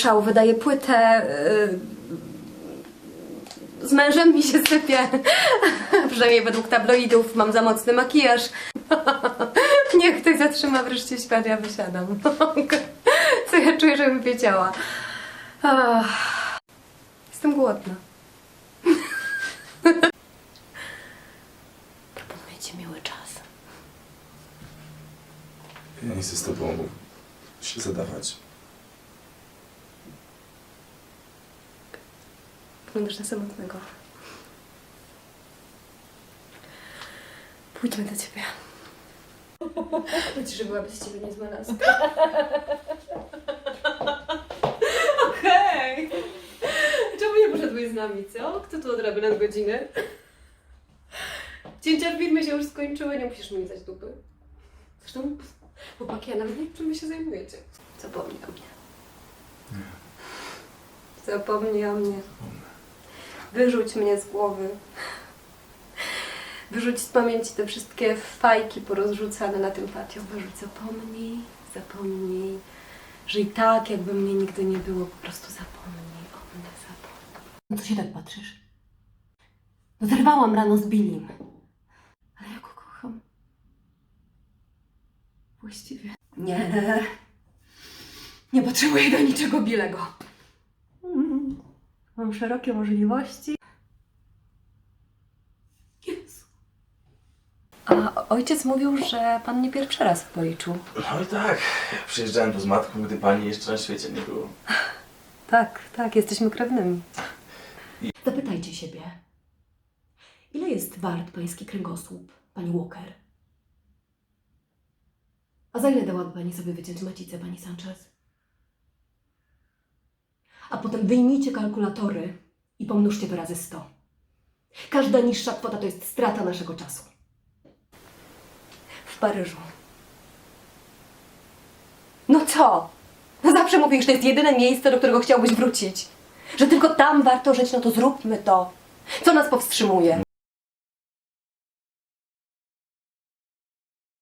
Szał wydaje płytę. yy, Z mężem mi się sypie. Przynajmniej według tabloidów mam za mocny makijaż. Niech ktoś zatrzyma wreszcie świat, ja wysiadam. Co ja czuję, żebym wiedziała. Jestem głodna. Proponuję ci miły czas. Ja nie chcę z tobą się zadawać. Wyglądasz na samotnego. Pójdźmy do ciebie. Chodź, że byłaby z ciebie niezła laska. Okej. Czemu nie poszedłeś z nami, co? Kto tu odrabia nadgodziny? Cięcia w firmie się już skończyły, nie musisz mi dać dupy. Zresztą, chłopaki, ja nawet nie wiem, czym wy się zajmujecie. Zapomnij o mnie. Zapomnij o mnie. Wyrzuć mnie z głowy. Wyrzuć z pamięci te wszystkie fajki porozrzucane na tym patio. Wyrzuć, zapomnij, zapomnij. Żyj tak, jakby mnie nigdy nie było. Po prostu zapomnij o mnie, zapomnij. No co się tak patrzysz? No zerwałam rano z Billim. Ale ja go kocham. Właściwie. Nie. Nie potrzebuję do niczego bilego. Mam szerokie możliwości. Jezu. A ojciec mówił, że pan nie pierwszy raz w policzu. No i tak, przyjeżdżałem tu z matką, gdy pani jeszcze na świecie nie było. Tak, tak, jesteśmy krewnymi. Zapytajcie siebie, ile jest wart pański kręgosłup, pani Walker? A za ile dałaby pani sobie wyciąć macicę, pani Sanchez? A potem wyjmijcie kalkulatory i pomnóżcie to razy 100. Każda niższa kwota to jest strata naszego czasu. W Paryżu. No co? No zawsze mówisz, że to jest jedyne miejsce, do którego chciałbyś wrócić. Że tylko tam warto żyć, no to zróbmy to. Co nas powstrzymuje?